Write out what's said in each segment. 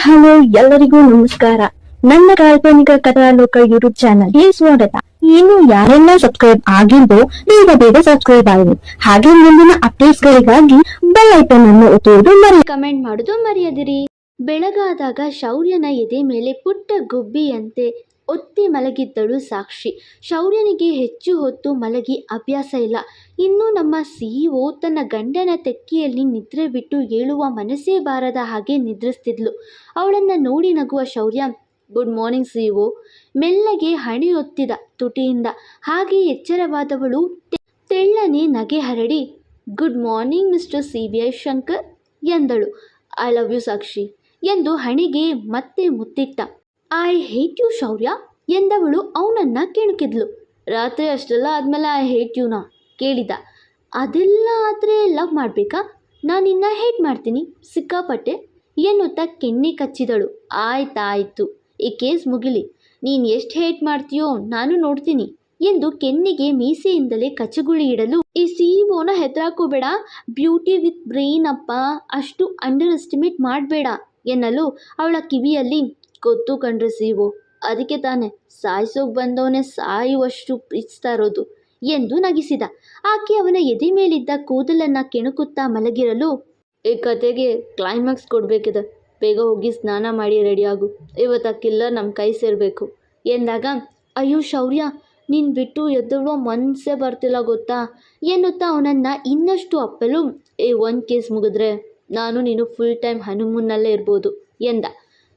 Hello, ಎಲ್ಲರಿಗೂ ನಮಸ್ಕಾರ. ನನ್ನ ಕಾಲ್ಪನಿಕ ಕಥಾಲೋಕ ಯೂಟ್ಯೂಬ್ ಚಾನಲ್ಗೆ ಸ್ವಾಗತ. ಇನ್ನು ಯಾರೆಲ್ಲ ಸಬ್ಸ್ಕ್ರೈಬ್ ಆಗಿದ್ದೋ ಬೇಗ ಬೇಗ ಸಬ್ಸ್ಕ್ರೈಬ್ ಆಗಿ ಹಾಗೆ ಮುಂದಿನ ಅಪ್ಡೇಟ್ಸ್ ಗಳಿಗಾಗಿ ಬೆಲ್ ಐಕನ್ ಅನ್ನು ಒತ್ತುವುದು ಮರಿ ಕಮೆಂಟ್ ಮಾಡುದು ಮರೆಯದಿರಿ. ಬೆಳಗಾದಾಗ ಶೌರ್ಯನ ಎದೆ ಮೇಲೆ ಪುಟ್ಟ ಗುಬ್ಬಿಯಂತೆ ಒತ್ತಿ ಮಲಗಿದ್ದಳು ಸಾಕ್ಷಿ. ಶೌರ್ಯನಿಗೆ ಹೆಚ್ಚು ಹೊತ್ತು ಮಲಗಿ ಅಭ್ಯಾಸ ಇಲ್ಲ. ಇನ್ನು ನಮ್ಮ ಸಿಇಒ ತನ್ನ ಗಂಡನ ತೆಕ್ಕೆಯಲ್ಲಿ ನಿದ್ರೆ ಬಿಟ್ಟು ಏಳುವ ಮನಸ್ಸೇ ಬಾರದ ಹಾಗೆ ನಿದ್ರಿಸ್ತಿದ್ಲು. ಅವಳನ್ನು ನೋಡಿ ನಗುವ ಶೌರ್ಯ, ಗುಡ್ ಮಾರ್ನಿಂಗ್ ಸಿಇಒ ಮೆಲ್ಲಗೆ ಹಣಿಯೊತ್ತಿದ ತುಟಿಯಿಂದ. ಹಾಗೆ ಎಚ್ಚರವಾದವಳು ತೆಳ್ಳನೆ ನಗೆ ಹರಡಿ, good morning Mister C B I Shankar, ಎಂದಳು. ಐ ಲವ್ ಯು ಸಾಕ್ಷಿ, ಎಂದು ಹಣಿಗೆ ಮತ್ತೆ ಮುತ್ತಿಟ್ಟ. ಐ ಹೇಟ್ ಯು ಶೌರ್ಯ ಎಂದವಳು ಅವನನ್ನ ಕೆಣಕಿದ್ಲು ರಾತ್ರಿ ಅಷ್ಟೆಲ್ಲ ಆದಮೇಲೆ ಐ ಹೇಟ್ ಯುನ ಕೇಳಿದ. ಅದೆಲ್ಲ ಆದರೆ ಲವ್ ಮಾಡಬೇಕಾ? ನಾನು ನಿನ್ನ ಹೇಟ್ ಮಾಡ್ತೀನಿ, ಸಿಕ್ಕಾಪಟ್ಟೆ ಎನ್ನುತ್ತಾ ಕೆನ್ನೆ ಕಚ್ಚಿದಳು. ಆಯ್ತಾಯ್ತು, ಈ ಕೇಸ್ ಮುಗಿಲಿ. ನೀನು ಎಷ್ಟು ಹೇಟ್ ಮಾಡ್ತೀಯೋ ನಾನು ನೋಡ್ತೀನಿ ಎಂದು ಕೆನ್ನಿಗೆ ಮೀಸೆಯಿಂದಲೇ ಕಚಗುಳಿ ಇಡಲು ಈ ಸಿಇಒನ ಹೆದರಾಕೋಬೇಡ ಬ್ಯೂಟಿ ವಿತ್ ಬ್ರೈನ್ ಅಪ್ಪ, ಅಷ್ಟು ಅಂಡರ್ ಎಸ್ಟಿಮೇಟ್ ಮಾಡಬೇಡ ಎನ್ನಲು ಅವಳ ಕಿವಿಯಲ್ಲಿ ಗೊತ್ತು ಕಣ್ರಿ ಸೀವೋ. ಅದಕ್ಕೆ ತಾನೆ ಸಾಯಿಸೋಕೆ ಬಂದವನೇ ಸಾಯುವಷ್ಟು ಪ್ರೀತಿಸ್ತಾ ಇರೋದು ಎಂದು ನಗಿಸಿದ. ಆಕೆ ಅವನ ಎದೆ ಮೇಲಿದ್ದ ಕೂದಲನ್ನು ಕೆಣಕುತ್ತಾ ಮಲಗಿರಲು ಈ ಕತೆಗೆ ಕ್ಲೈಮ್ಯಾಕ್ಸ್ ಕೊಡಬೇಕಿದೆ. ಬೇಗ ಹೋಗಿ ಸ್ನಾನ ಮಾಡಿ ರೆಡಿಯಾಗು ಇವತ್ತು ಆ ಕಿಲ್ಲರ್ ನಮ್ಮ ಕೈ ಸೇರಬೇಕು. ಎಂದಾಗ, ಅಯ್ಯೋ ಶೌರ್ಯ, ನೀನು ಬಿಟ್ಟು ಎದ್ದಳೋ ಮನಸ್ಸೇ ಬರ್ತಿಲ್ಲ ಗೊತ್ತಾ? ಎನ್ನುತ್ತಾ ಅವನನ್ನು ಇನ್ನಷ್ಟು ಅಪ್ಪಲು, ಏ ಒಂದು ಕೇಸ್ ಮುಗಿದ್ರೆ ನಾನು ನೀನು ಫುಲ್ ಟೈಮ್ ಹನುಮೂನ್ನಲ್ಲೇ ಇರ್ಬೋದು, ಎಂದ.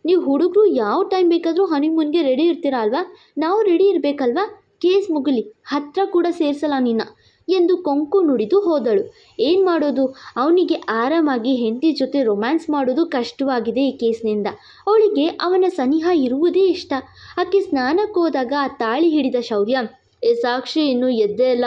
ನೀವು ಹುಡುಗರು ಯಾವ ಟೈಮ್ ಬೇಕಾದರೂ ಹನಿಮೂನ್ಗೆ ರೆಡಿ ಇರ್ತೀರಾ ಅಲ್ವಾ? ನಾವು ರೆಡಿ ಇರಬೇಕಲ್ವಾ? ಕೇಸ್ ಮುಗಿಲಿ, ಹತ್ರ ಕೂಡ ಸೇರಿಸಲ್ಲ ನಿನ್ನ ಎಂದು ಕೊಂಕು ನುಡಿದು ಹೋದಳು. ಏನು ಮಾಡೋದು? ಅವನಿಗೆ ಆರಾಮಾಗಿ ಹೆಂಡತಿ ಜೊತೆ ರೊಮ್ಯಾನ್ಸ್ ಮಾಡೋದು ಕಷ್ಟವಾಗಿದೆ ಈ ಕೇಸ್ನಿಂದ ಅವಳಿಗೆ ಅವನ ಸನಿಹ ಇರುವುದೇ ಇಷ್ಟ. ಆಕೆ ಸ್ನಾನಕ್ಕೆ ಹೋದಾಗ ಆ ತಾಳಿ ಹಿಡಿದ ಶೌರ್ಯ, ಏ ಸಾಕ್ಷಿ, ಇನ್ನೂ ಎದ್ದೇ ಇಲ್ಲ.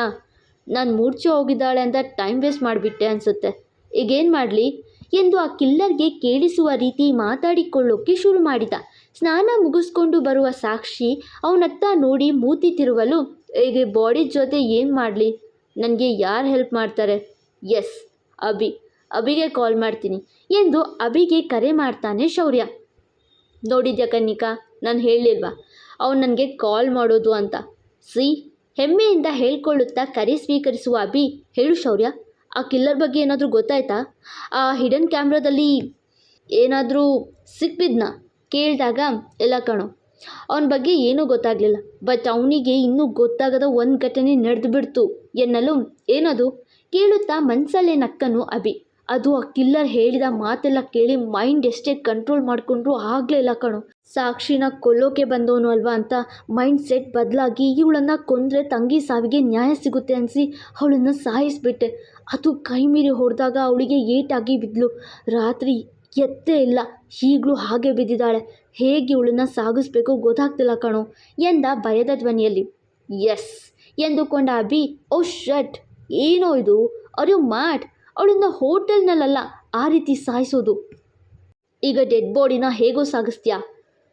ನಾನು ಮೂರ್ಛೆ ಹೋಗಿದ್ದಾಳೆ ಅಂತ ಟೈಮ್ ವೇಸ್ಟ್ ಮಾಡಿಬಿಟ್ಟೆ ಅನಿಸುತ್ತೆ. ಈಗೇನು ಮಾಡಲಿ? ಎಂದು ಆ ಕಿಲ್ಲರ್ಗೆ ಕೇಳಿಸುವ ರೀತಿ ಮಾತಾಡಿಕೊಳ್ಳೋಕೆ ಶುರು ಮಾಡಿದ. ಸ್ನಾನ ಮುಗಿಸ್ಕೊಂಡು ಬರುವ ಸಾಕ್ಷಿ ಅವನತ್ತ ನೋಡಿ ಮೂತಿ ತಿರುವಲು ಈಗ ಬಾಡಿ ಜೊತೆ ಏನು ಮಾಡಲಿ? ನನಗೆ ಯಾರು ಹೆಲ್ಪ್ ಮಾಡ್ತಾರೆ? ಎಸ್, ಅಭಿ. ಅಭಿಗೆ ಕಾಲ್ ಮಾಡ್ತೀನಿ ಎಂದು ಅಭಿಗೆ ಕರೆ ಮಾಡ್ತಾನೆ ಶೌರ್ಯ. ನೋಡಿದ್ಯಾ ಕನ್ನಿಕಾ? ನಾನು ಹೇಳಿಲ್ವಾ ಅವನು ನನಗೆ ಕಾಲ್ ಮಾಡೋದು ಅಂತ. ಸಿ. ಹೆಮ್ಮೆಯಿಂದ ಹೇಳ್ಕೊಳ್ಳುತ್ತಾ ಕರೆ ಸ್ವೀಕರಿಸುವ ಅಭಿ, ಹೇಳು ಶೌರ್ಯ. ಆ ಕಿಲ್ಲರ್ ಬಗ್ಗೆ ಏನಾದರೂ ಗೊತ್ತಾಯ್ತಾ? ಆ ಹಿಡನ್ ಕ್ಯಾಮ್ರಾದಲ್ಲಿ ಏನಾದರೂ ಸಿಕ್ಬಿದ್ನ ಕೇಳಿದಾಗ ಎಲ್ಲ ಕಣೋ, ಅವನ ಬಗ್ಗೆ ಏನೂ ಗೊತ್ತಾಗಲಿಲ್ಲ ಬಟ್ ಅವನಿಗೆ ಇನ್ನೂ ಗೊತ್ತಾಗದ ಒಂದು ಘಟನೆ ನಡೆದು ಬಿಡ್ತು ಎನ್ನಲು, ಏನದು? ಕೇಳುತ್ತಾ ಮನಸಲ್ಲೇ ನಕ್ಕನು ಅಭಿ. ಅದು ಆ ಕಿಲ್ಲರ್ ಹೇಳಿದ ಮಾತೆಲ್ಲ ಕೇಳಿ ಮೈಂಡ್ ಎಷ್ಟೇ ಕಂಟ್ರೋಲ್ ಮಾಡಿಕೊಂಡ್ರು ಆಗಲೇ ಇಲ್ಲ ಕಣೋ. ಸಾಕ್ಷಿನ ಕೊಲ್ಲೋಕೆ ಬಂದವನು ಅಲ್ವಾ ಅಂತ ಮೈಂಡ್ ಸೆಟ್ ಬದಲಾಗಿ ಇವಳನ್ನು ಕೊಂದರೆ ತಂಗಿ ಸಾವಿಗೆ ನ್ಯಾಯ ಸಿಗುತ್ತೆ ಅನಿಸಿ ಅವಳನ್ನು ಸಾಯಿಸಿಬಿಟ್ಟೆ. ಅದು ಕೈ ಮೀರಿ ಹೊಡೆದಾಗ ಅವಳಿಗೆ ಏಟಾಗಿ ಬಿದ್ದಳು ರಾತ್ರಿ ಎತ್ತೇ ಇಲ್ಲ, ಈಗಲೂ ಹಾಗೆ ಬಿದ್ದಿದ್ದಾಳೆ. ಹೇಗೆ ಇವಳನ್ನು ಸಾಗಿಸ್ಬೇಕು ಗೊತ್ತಾಗ್ತಿಲ್ಲ ಕಣೋ ಎಂದ ಭಯದ ಧ್ವನಿಯಲ್ಲಿ. ಎಸ್ ಎಂದುಕೊಂಡ ಅಭಿ ಓ ಶಟ್ ಏನೋ ಇದು? ಅರ್ಯೋ ಅವಳನ್ನ ಹೋಟೆಲ್ನಲ್ಲೆಲ್ಲ ಆ ರೀತಿ ಸಾಯಿಸೋದು. ಈಗ ಡೆಡ್ ಬಾಡಿನ ಹೇಗೋ ಸಾಗಿಸ್ತೀಯಾ?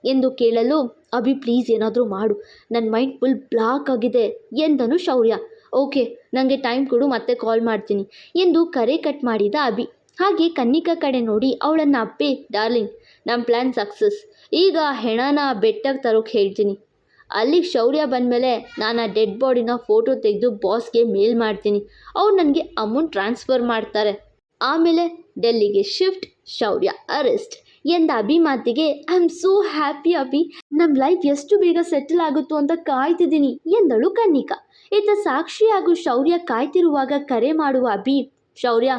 ಎಂದು ಕೇಳಲು, ಅಭಿ ಪ್ಲೀಸ್ ಏನಾದರೂ ಮಾಡು. ನನ್ನ ಮೈಂಡ್ ಫುಲ್ ಬ್ಲಾಕ್ ಆಗಿದೆ ಎಂದನು ಶೌರ್ಯ. ಓಕೆ ನನಗೆ ಟೈಮ್ ಕೊಡು, ಮತ್ತೆ ಕಾಲ್ ಮಾಡ್ತೀನಿ ಎಂದು ಕರೆ ಕಟ್ ಮಾಡಿದ ಅಭಿ. ಹಾಗೆ ಕನ್ನಿಕಾ ಕಡೆ ನೋಡಿ, ಅವಳನ್ನು, ಅಪ್ಪಿ ಡಾರ್ಲಿಂಗ್ ನಮ್ಮ ಪ್ಲ್ಯಾನ್ ಸಕ್ಸಸ್ ಈಗ ಹೆಣನ ಬೆಟ್ಟಕ್ಕೆ ತರೋಕೆ ಹೇಳ್ತೀನಿ. ಅಲ್ಲಿಗೆ ಶೌರ್ಯ ಬಂದಮೇಲೆ ನಾನು ಆ ಡೆಡ್ ಬಾಡಿನ ಫೋಟೋ ತೆಗೆದು ಬಾಸ್ಗೆ ಮೇಲ್ ಮಾಡ್ತೀನಿ. ಅವ್ರು ನನಗೆ ಅಮೌಂಟ್ ಟ್ರಾನ್ಸ್ಫರ್ ಮಾಡ್ತಾರೆ. ಆಮೇಲೆ ಡೆಲ್ಲಿಗೆ ಶಿಫ್ಟ್ ಶೌರ್ಯ ಅರೆಸ್ಟ್ ಎಂದ ಅಭಿ ಮಾತಿಗೆ I am so happy Abhi. ನಮ್ಮ ಲೈಫ್ ಎಷ್ಟು ಬೇಗ ಸೆಟಲ್ ಆಗುತ್ತೋ ಅಂತ ಕಾಯ್ತಿದ್ದೀನಿ, ಎಂದಳು ಕನ್ನಿಕಾ. ಇತ್ತ ಸಾಕ್ಷಿ ಹಾಗೂ ಶೌರ್ಯ ಕಾಯ್ತಿರುವಾಗ ಕರೆ ಮಾಡುವ ಅಭಿ, ಶೌರ್ಯ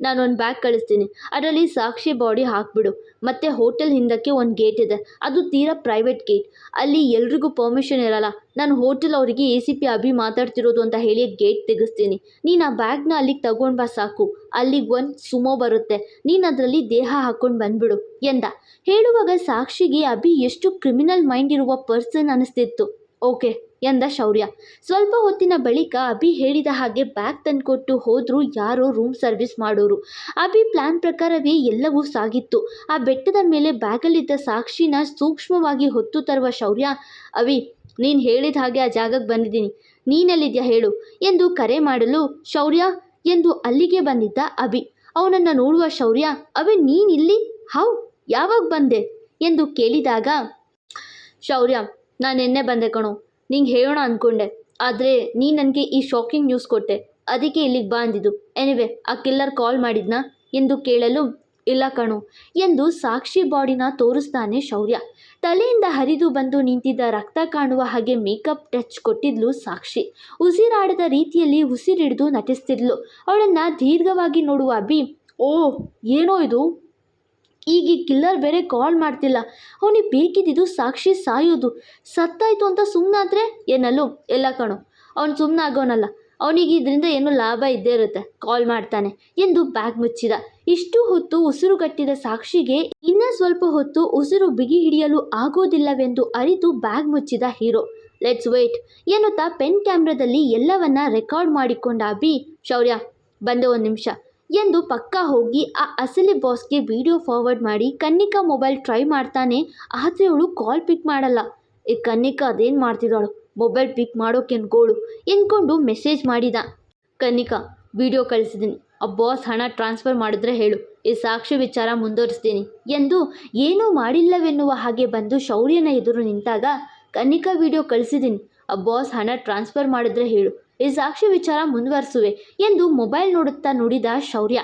ನಾನೊಂದು ಬ್ಯಾಗ್ ಕಳಿಸ್ತೀನಿ. ಅದರಲ್ಲಿ ಸಾಕ್ಷಿ ಬಾಡಿ ಹಾಕ್ಬಿಡು. ಮತ್ತು ಹೋಟೆಲ್ ಹಿಂದಕ್ಕೆ ಒಂದು ಗೇಟ್ ಇದೆ. ಅದು ತೀರಾ ಪ್ರೈವೇಟ್ ಗೇಟ್ ಅಲ್ಲಿ ಎಲ್ರಿಗೂ ಪರ್ಮಿಷನ್ ಇರಲ್ಲ. ನಾನು ಹೋಟೆಲ್ ಅವರಿಗೆ ಎ ಸಿ ಪಿ ಅಭಿ ಮಾತಾಡ್ತಿರೋದು ಅಂತ ಹೇಳಿ ಗೇಟ್ ತೆಗೆಸ್ತೀನಿ. ನೀನು ಆ ಬ್ಯಾಗ್ನ ಅಲ್ಲಿಗೆ ತಗೊಂಡು ಬಾ ಸಾಕು. ಅಲ್ಲಿಗೆ ಒಂದು ಸುಮೋ ಬರುತ್ತೆ. ನೀನು ಅದರಲ್ಲಿ ದೇಹ ಹಾಕ್ಕೊಂಡು ಬಂದ್ಬಿಡು ಎಂದ. ಹೇಳುವಾಗ ಸಾಕ್ಷಿಗೆ ಅಭಿ ಎಷ್ಟು ಕ್ರಿಮಿನಲ್ ಮೈಂಡ್ ಇರುವ ಪರ್ಸನ್ ಅನಿಸ್ತಿತ್ತು. ಓಕೆ ಎಂದ ಶೌರ್ಯ. ಸ್ವಲ್ಪ ಹೊತ್ತಿನ ಬಳಿಕ ಅಭಿ ಹೇಳಿದ ಹಾಗೆ ಬ್ಯಾಗ್ ತಂದುಕೊಟ್ಟು ಹೋದರೂ ಯಾರೋ ರೂಮ್ ಸರ್ವಿಸ್ ಮಾಡೋರು. ಅಭಿ ಪ್ಲಾನ್ ಪ್ರಕಾರವೇ ಎಲ್ಲವೂ ಸಾಗಿತ್ತು. ಆ ಬೆಟ್ಟದ ಮೇಲೆ ಬ್ಯಾಗಲ್ಲಿದ್ದ ಸಾಕ್ಷಿನ ಸೂಕ್ಷ್ಮವಾಗಿ ಹೊತ್ತು ತರುವ ಶೌರ್ಯ ಅವಿ ನೀನು ಹೇಳಿದ ಹಾಗೆ ಆ ಜಾಗಕ್ಕೆ ಬಂದಿದ್ದೀನಿ. ನೀನೆಲ್ಲಿದ್ಯಾ ಹೇಳು ಎಂದು ಕರೆ ಮಾಡಲು ಶೌರ್ಯ ಎಂದು ಅಲ್ಲಿಗೆ ಬಂದಿದ್ದ ಅಭಿ. ಅವನನ್ನು ನೋಡುವ ಶೌರ್ಯ ಅವಿ ನೀನಿಲ್ಲಿ? ಹೌ, ಯಾವಾಗ ಬಂದೆ? ಎಂದು ಕೇಳಿದಾಗ, ಶೌರ್ಯ, ನಾನು ನಿನ್ನೆ ಬಂದೆ ಕಣೋ. ನಿಂಗೆ ಹೇಳೋಣ ಅಂದ್ಕೊಂಡೆ ಆದರೆ ನೀ ನನಗೆ ಈ ಶಾಕಿಂಗ್ ನ್ಯೂಸ್ ಕೊಟ್ಟೆ. ಅದಕ್ಕೆ ಇಲ್ಲಿಗೆ ಬಾ ಅಂದಿದ್ದು. ಎನಿವೆ ಆ ಕಿಲ್ಲರ್ ಕಾಲ್ ಮಾಡಿದ್ನಾ? ಎಂದು ಕೇಳಲು ಇಲ್ಲ ಕಣು. ಎಂದು ಸಾಕ್ಷಿ ಬಾಡಿನ ತೋರಿಸ್ತಾನೆ ಶೌರ್ಯ. ತಲೆಯಿಂದ ಹರಿದು ಬಂದು ನಿಂತಿದ್ದ ರಕ್ತ ಕಾಣುವ ಹಾಗೆ ಮೇಕಪ್ ಟಚ್ ಕೊಟ್ಟಿದ್ಲು ಸಾಕ್ಷಿ. ಉಸಿರಾಡದ ರೀತಿಯಲ್ಲಿ ಉಸಿರಿಡಿದು ನಟಿಸ್ತಿದ್ಲು. ಅವಳನ್ನು ದೀರ್ಘವಾಗಿ ನೋಡುವ ಅಭಿ ಓ ಏನೋ ಇದು? ಈಗ ಈ ಕಿಲ್ಲರ್ ಬೇರೆ ಕಾಲ್ ಮಾಡ್ತಿಲ್ಲ. ಅವನಿಗೆ ಬೇಕಿದ್ದಿದ್ದು ಸಾಕ್ಷಿ ಸಾಯೋದು. ಸತ್ತಾಯ್ತು ಅಂತ ಸುಮ್ಮನಾದ್ರೆ ಏನಲ್ಲೂ ಎಲ್ಲ ಕಣೋ. ಅವ್ನು ಸುಮ್ಮನಾಗೋನಲ್ಲ ಅವನಿಗೆ ಇದರಿಂದ ಏನೋ ಲಾಭ ಇದ್ದೇ ಇರುತ್ತೆ. ಕಾಲ್ ಮಾಡ್ತಾನೆ ಎಂದು ಬ್ಯಾಗ್ ಮುಚ್ಚಿದ. ಇಷ್ಟು ಹೊತ್ತು ಉಸಿರುಗಟ್ಟಿದ ಸಾಕ್ಷಿಗೆ ಇನ್ನ ಸ್ವಲ್ಪ ಹೊತ್ತು ಉಸಿರು ಬಿಗಿ ಹಿಡಿಯಲು ಆಗೋದಿಲ್ಲವೆಂದು ಅರಿತು ಬ್ಯಾಗ್ ಮುಚ್ಚಿದ ಹೀರೋ. ಲೆಟ್ಸ್ ವೇಟ್ ಎನ್ನುತ್ತಾ ಪೆನ್ ಕ್ಯಾಮ್ರಾದಲ್ಲಿ ಎಲ್ಲವನ್ನ ರೆಕಾರ್ಡ್ ಮಾಡಿಕೊಂಡ ಬಿ ಶೌರ್ಯ, ಬಂದೆ ಒಂದು ನಿಮಿಷ. ಎಂದು ಪಕ್ಕ ಹೋಗಿ ಆ ಅಸಲಿ ಬಾಸ್ಗೆ ವಿಡಿಯೋ ಫಾರ್ವರ್ಡ್ ಮಾಡಿ ಕನ್ನಿಕಾ ಮೊಬೈಲ್ ಟ್ರೈ ಮಾಡ್ತಾನೆ, ಆದರೆ ಅವಳು ಕಾಲ್ ಪಿಕ್ ಮಾಡಲ್ಲ. ಈ ಕನ್ನಿಕಾ, ಅದೇನು ಮಾಡ್ತಿದ್ದಾಳು? ಮೊಬೈಲ್ ಪಿಕ್ ಮಾಡೋಕೆ ಅನ್ಕೋಳು ಎಂದ್ಕೊಂಡು ಮೆಸೇಜ್ ಮಾಡಿದ. ಕನ್ನಿಕಾ, ವಿಡಿಯೋ ಕಳಿಸಿದ್ದೀನಿ ಆ ಬಾಸ್ ಹಣ ಟ್ರಾನ್ಸ್ಫರ್ ಮಾಡಿದ್ರೆ ಹೇಳು. ಈ ಸಾಕ್ಷಿ ವಿಚಾರ ಮುಂದುವರಿಸ್ತೀನಿ ಎಂದು ಏನೂ ಮಾಡಿಲ್ಲವೆನ್ನುವ ಹಾಗೆ ಬಂದು ಶೌರ್ಯನ ಎದುರು ನಿಂತಾಗ ಕನ್ನಿಕಾ ವಿಡಿಯೋ ಕಳಿಸಿದ್ದೀನಿ ಆ ಬಾಸ್ ಹಣ ಟ್ರಾನ್ಸ್ಫರ್ ಮಾಡಿದ್ರೆ ಹೇಳು. ಈ ಸಾಕ್ಷಿ ವಿಚಾರ ಮುಂದುವರಿಸುವೆ ಎಂದು ಮೊಬೈಲ್ ನೋಡುತ್ತಾ ನುಡಿದ ಶೌರ್ಯ.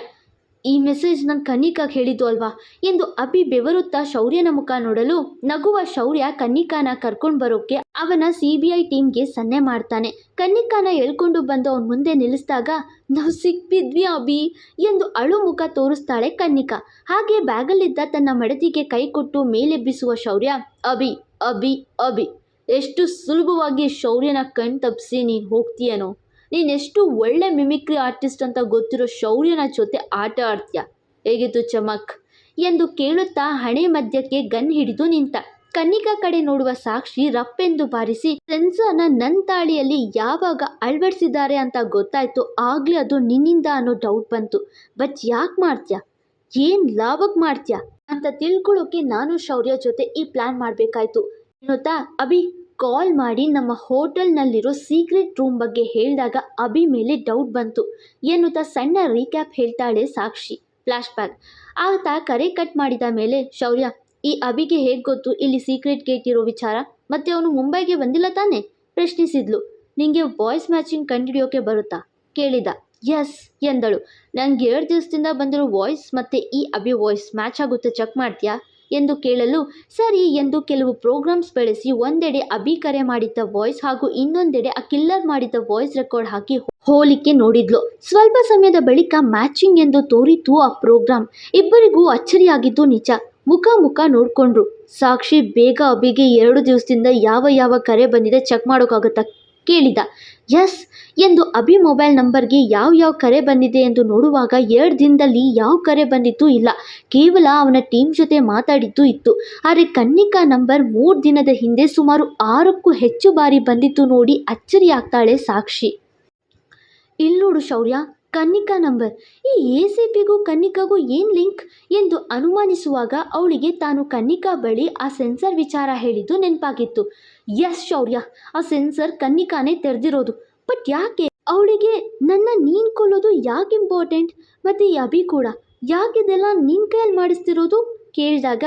ಈ ಮೆಸೇಜ್ ನನ್ನ ಕನ್ನಿಕಾಗೆ ಹೇಳಿದ್ದು ಅಲ್ವಾ? ಎಂದು ಅಭಿ ಬೆವರುತ್ತಾ ಶೌರ್ಯನ ಮುಖ ನೋಡಲು ನಗುವ ಶೌರ್ಯ ಕನ್ನಿಕಾನ ಕರ್ಕೊಂಡು ಬರೋಕೆ ಅವನ ಸಿ ಬಿ ಐ ಟೀಮ್ಗೆ ಸನ್ನೆ ಮಾಡ್ತಾನೆ. ಕನ್ನಿಕಾನ ಎಳ್ಕೊಂಡು ಬಂದು ಅವನ ಮುಂದೆ ನಿಲ್ಲಿಸಿದಾಗ, ನಾವು ಸಿಕ್ಬಿದ್ವಿ ಅಭಿ ಎಂದು ಅಳು ಮುಖ ತೋರಿಸ್ತಾಳೆ ಕನ್ನಿಕಾ ಹಾಗೆ ಬ್ಯಾಗಲ್ಲಿದ್ದ ತನ್ನ ಮಡದಿಗೆ ಕೈ ಕೊಟ್ಟು ಮೇಲೆಬ್ಬಿಸುವ ಶೌರ್ಯ, ಅಭಿ ಅಭಿ ಅಭಿ ಎಷ್ಟು ಸುಲಭವಾಗಿ ಶೌರ್ಯನ ಕಣ್ ತಪ್ಪಿಸಿ ನೀನು ಹೋಗ್ತೀಯನೋ? ನೀನೆಷ್ಟು ಒಳ್ಳೆ ಮಿಮಿಕ್ರಿ ಆರ್ಟಿಸ್ಟ್ ಅಂತ ಗೊತ್ತಿರೋ ಶೌರ್ಯನ ಜೊತೆ ಆಟ ಆಡ್ತೀಯ? ಹೇಗಿತ್ತು ಚಮಕ್? ಎಂದು ಕೇಳುತ್ತಾ ಹಣೆ ಮಧ್ಯಕ್ಕೆ ಗನ್ ಹಿಡಿದು ನಿಂತ. ಕನ್ನಿಕಾ ಕಡೆ ನೋಡುವ ಸಾಕ್ಷಿ ರಪ್ಪೆಂದು ಬಾರಿಸಿ, ಸೆನ್ಸರ್ನ ನನ್ನ ತಾಳಿಯಲ್ಲಿ ಯಾವಾಗ ಅಳವಡಿಸಿದ್ದಾರೆ ಅಂತ ಗೊತ್ತಾಯ್ತು. ಆಗ್ಲೇ ಅದು ನಿನ್ನಿಂದ ಅನ್ನೋ ಡೌಟ್ ಬಂತು. ಬಟ್ ಯಾಕೆ ಮಾಡ್ತೀಯ? ಏನ್ ಲಾಭಕ್ಕೆ ಮಾಡ್ತೀಯ? ಅಂತ ತಿಳ್ಕೊಳ್ಳೋಕೆ ನಾನು ಶೌರ್ಯ ಜೊತೆ ಈ ಪ್ಲಾನ್ ಮಾಡಬೇಕಾಯ್ತು. ಎನ್ನುತ್ತಾ ಅಭಿ ಕಾಲ್ ಮಾಡಿ ನಮ್ಮ ಹೋಟೆಲ್ನಲ್ಲಿರೋ ಸೀಕ್ರೆಟ್ ರೂಮ್ ಬಗ್ಗೆ ಹೇಳಿದಾಗ ಅಭಿ ಮೇಲೆ ಡೌಟ್ ಬಂತು. ಎನ್ನುತ್ತಾ ಸಣ್ಣ ರೀಕ್ಯಾಪ್ ಹೇಳ್ತಾಳೆ ಸಾಕ್ಷಿ ಫ್ಲ್ಯಾಶ್ ಬ್ಯಾಕ್ ಆತ ಕರೆ ಕಟ್ ಮಾಡಿದ ಮೇಲೆ, ಶೌರ್ಯ, ಈ ಅಭಿಗೆ ಹೇಗೆ ಗೊತ್ತು ಇಲ್ಲಿ ಸೀಕ್ರೆಟ್ ಗೇಟ್ ಇರೋ ವಿಚಾರ? ಮತ್ತೆ ಅವನು ಮುಂಬೈಗೆ ಬಂದಿಲ್ಲ ತಾನೆ? ಪ್ರಶ್ನಿಸಿದ್ಲು. ನಿಂಗೆ ವಾಯ್ಸ್ ಮ್ಯಾಚಿಂಗ್ ಕಂಡುಹಿಡಿಯೋಕೆ ಬರುತ್ತಾ? ಕೇಳಿದ. ಎಸ್ ಎಂದಳು. ನನಗೆ ಎರಡು ದಿವಸದಿಂದ ಬಂದಿರೋ ವಾಯ್ಸ್ ಮತ್ತು ಈ ಅಭಿ ವಾಯ್ಸ್ ಮ್ಯಾಚ್ ಆಗುತ್ತೆ ಚೆಕ್ ಮಾಡ್ತೀಯಾ? ಎಂದು ಕೇಳಲು ಸರಿ ಎಂದು ಕೆಲವು ಪ್ರೋಗ್ರಾಮ್ಸ್ ಬಳಸಿ ಒಂದೆಡೆ ಅಭಿ ಕರೆ ಮಾಡಿದ್ದ ವಾಯ್ಸ್ ಹಾಗೂ ಇನ್ನೊಂದೆಡೆ ಆ ಕಿಲ್ಲರ್ ಮಾಡಿದ್ದ ವಾಯ್ಸ್ ರೆಕಾರ್ಡ್ ಹಾಕಿ ಹೋಲಿಕೆ ನೋಡಿದ್ಲು. ಸ್ವಲ್ಪ ಸಮಯದ ಬಳಿಕ ಮ್ಯಾಚಿಂಗ್ ಎಂದು ತೋರಿತು ಆ ಪ್ರೋಗ್ರಾಮ್ ಇಬ್ಬರಿಗೂ ಅಚ್ಚರಿಯಾಗಿದ್ದು ನಿಜ. ಮುಖ ಮುಖ ನೋಡಿಕೊಂಡ್ರು. ಸಾಕ್ಷಿ, ಬೇಗ ಅಭಿಗೆ ಎರಡು ದಿವಸದಿಂದ ಯಾವ ಯಾವ ಕರೆ ಬಂದಿದೆ ಚೆಕ್ ಮಾಡೋಕ್ಕಾಗುತ್ತಾ? ಕೇಳಿದ. ಎಸ್, ಎಂದು ಅಭಿ ಮೊಬೈಲ್ ನಂಬರ್ಗೆ ಯಾವ ಯಾವ ಕರೆ ಬಂದಿದೆ ಎಂದು ನೋಡುವಾಗ ಎರಡು ದಿನದಲ್ಲಿ ಯಾವ ಕರೆ ಬಂದಿತ್ತು ಇಲ್ಲ. ಕೇವಲ ಅವನ ಟೀಮ್ ಜೊತೆ ಮಾತಾಡಿದ್ದು ಇತ್ತು. ಆದರೆ ಕನ್ನಿಕಾ ನಂಬರ್ ಮೂರು ದಿನದ ಹಿಂದೆ ಸುಮಾರು ಆರಕ್ಕೂ ಹೆಚ್ಚು ಬಾರಿ ಬಂದಿತ್ತು ನೋಡಿ ಅಚ್ಚರಿ ಆಗ್ತಾಳೆ ಸಾಕ್ಷಿ. ಇಲ್ಲಿ ನೋಡು ಶೌರ್ಯ ಕನ್ನಿಕಾ ನಂಬರ್. ಈ ಎ ಸಿ ಪಿಗೂ ಕನ್ನಿಕಾಗೂ ಏನು ಲಿಂಕ್ ಎಂದು ಅನುಮಾನಿಸುವಾಗ ಅವಳಿಗೆ ತಾನು ಕನ್ನಿಕಾ ಬಳಿ ಆ ಸೆನ್ಸರ್ ವಿಚಾರ ಹೇಳಿದ್ದು ನೆನಪಾಗಿತ್ತು. ಎಸ್ ಶೌರ್ಯ, ಆ ಸೆನ್ಸರ್ ಕನ್ನಿಕಾನೇ ತೆರೆದಿರೋದು. ಬಟ್ ಯಾಕೆ? ಅವಳಿಗೆ ನನ್ನ ನೀನು ಕೊಲ್ಲೋದು ಯಾಕೆ ಇಂಪಾರ್ಟೆಂಟ್ ಮತ್ತು ಅಭಿ ಕೂಡ ಯಾಕಿದೆಲ್ಲ ನಿನ್ನ ಕೈಯಲ್ಲಿ ಮಾಡಿಸ್ತಿರೋದು? ಕೇಳಿದಾಗ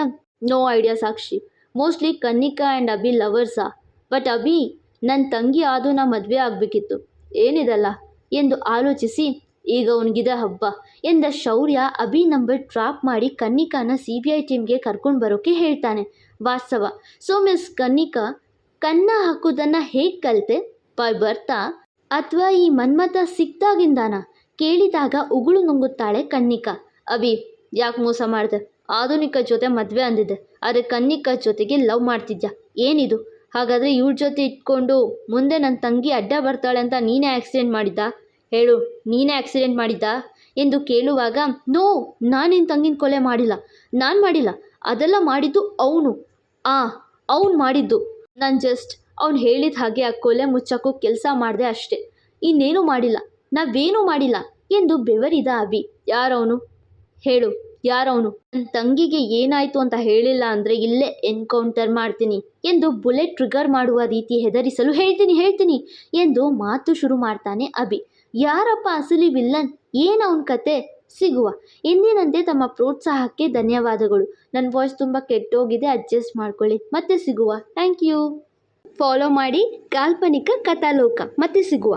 no idea Sakshi. Mostly Kannika and Abhi ಲವರ್ಸಾ but Abhi ನನ್ನ ತಂಗಿ ಆದು ನಾ ಮದುವೆ ಆಗಬೇಕಿತ್ತು. ಏನಿದಲ್ಲ? ಎಂದು ಆಲೋಚಿಸಿ ಈಗ ಅವನಿಗಿದೆ ಹಬ್ಬ ಎಂದ ಶೌರ್ಯ ಅಭಿ ನಂಬರ್ ಟ್ರಾಪ್ ಮಾಡಿ ಕನ್ನಿಕಾನ ಸಿ ಬಿ ಐ ಟೀಮ್ಗೆ ಕರ್ಕೊಂಡು ಬರೋಕೆ ಹೇಳ್ತಾನೆ. ವಾಸ್ತವ ಸೊ ಮಿಸ್ ಕನ್ನಿಕಾ, ಕನ್ನ ಹಾಕೋದನ್ನು ಹೇಗೆ ಕಲಿತೆ? ಬಾಯ್ ಬರ್ತಾ? ಅಥವಾ ಈ ಮನ್ಮಥ ಸಿಕ್ದಾಗಿಂದಾನ? ಕೇಳಿದಾಗ ಉಗುಳು ನುಂಗುತ್ತಾಳೆ ಕನ್ನಿಕಾ. ಅಭಿ, ಯಾಕೆ ಮೋಸ ಮಾಡಿದೆ? ಆಧುನಿಕ ಜೊತೆ ಮದುವೆ ಅಂದಿದ್ದೆ. ಆದರೆ ಕನ್ನಿಕಾ ಜೊತೆಗೆ ಲವ್ ಮಾಡ್ತಿದ್ಯಾ. ಏನಿದು? ಹಾಗಾದರೆ ಇವ್ರ ಜೊತೆ ಇಟ್ಕೊಂಡು ಮುಂದೆ ನನ್ನ ತಂಗಿ ಅಡ್ಡ ಬರ್ತಾಳೆ ಅಂತ ನೀನೇ ಆಕ್ಸಿಡೆಂಟ್ ಮಾಡಿದ್ದ? ಹೇಳು, ನೀನೇ ಆಕ್ಸಿಡೆಂಟ್ ಮಾಡಿದ್ದ? ಎಂದು ಕೇಳುವಾಗ, ನೋ, ನಾನು ನಿನ್ನ ತಂಗಿನ ಕೊಲೆ ಮಾಡಿಲ್ಲ. ನಾನು ಮಾಡಿಲ್ಲ. ಅದೆಲ್ಲ ಮಾಡಿದ್ದು ಅವನು. ಆ, ಅವನು ಮಾಡಿದ್ದು. ನಾನು ಜಸ್ಟ್ ಅವ್ನು ಹೇಳಿದ ಹಾಗೆ ಆ ಕೊಲೆ ಮುಚ್ಚಕ್ಕೂ ಕೆಲಸ ಮಾಡಿದೆ ಅಷ್ಟೇ. ಇನ್ನೇನೂ ಮಾಡಿಲ್ಲ. ನಾವೇನೂ ಮಾಡಿಲ್ಲ. ಎಂದು ಬೆವರಿದ ಅಭಿ. ಯಾರವನು? ಹೇಳು, ಯಾರವನು? ನನ್ನ ತಂಗಿಗೆ ಏನಾಯಿತು ಅಂತ ಹೇಳಿಲ್ಲ ಅಂದರೆ ಇಲ್ಲೇ ಎನ್ಕೌಂಟರ್ ಮಾಡ್ತೀನಿ. ಎಂದು ಬುಲೆಟ್ ಟ್ರಿಗರ್ ಮಾಡುವ ರೀತಿ ಹೆದರಿಸಲು ಹೇಳ್ತೀನಿ ಹೇಳ್ತೀನಿ ಎಂದು ಮಾತು ಶುರು ಮಾಡ್ತಾನೆ ಅಭಿ. ಯಾರಪ್ಪ ಅಸಲಿ ವಿಲ್ಲನ್? ಏನು ಅವನ ಕತೆ? ಸಿಗುವ. ಎಂದಿನಂತೆ ತಮ್ಮ ಪ್ರೋತ್ಸಾಹಕ್ಕೆ ಧನ್ಯವಾದಗಳು. ನನ್ನ ವಾಯ್ಸ್ ತುಂಬ ಕೆಟ್ಟೋಗಿದೆ ಅಡ್ಜಸ್ಟ್ ಮಾಡ್ಕೊಳ್ಳಿ. ಮತ್ತೆ ಸಿಗುವ. ಥ್ಯಾಂಕ್ ಯು ಫಾಲೋ ಮಾಡಿ ಕಾಲ್ಪನಿಕ ಕಥಾಲೋಕ. ಮತ್ತೆ ಸಿಗುವ.